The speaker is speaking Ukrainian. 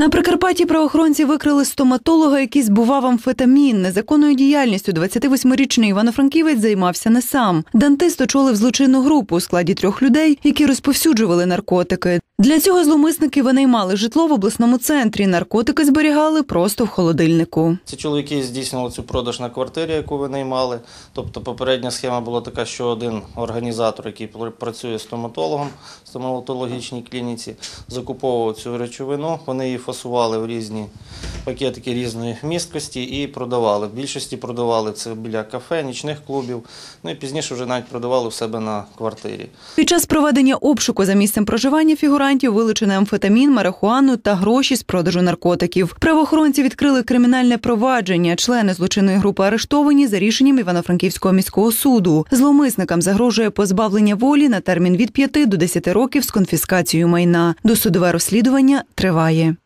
На Прикарпатті правоохоронці викрили стоматолога, який збував амфетамін. Незаконною діяльністю 28-річний Івано-Франківець займався не сам. Дантист очолив злочинну групу у складі трьох людей, які розповсюджували наркотики. Для цього зловмисники винаймали житло в обласному центрі. Наркотики зберігали просто в холодильнику. Ці чоловіки здійснювали цю продаж на квартирі, яку ви наймали. Тобто попередня схема була така, що один організатор, який пр- працює стоматологом в стоматологічній клініці, закуповував цю речовину. Вони її фасували в різні пакетики різної місткості і продавали. В більшості продавали це біля кафе, нічних клубів. Ну і пізніше вже навіть продавали в себе на квартирі. Під час проведення обшуку за місцем проживання фігурантів вилучено амфетамін, марихуану та гроші з продажу наркотиків. Правоохоронці відкрили кримінальне провадження. Члени злочинної групи арештовані за рішенням Івано-Франківського міського суду. Зловмисникам загрожує позбавлення волі на термін від 5 до 10 років з конфіскацією майна. Досудове розслідування триває.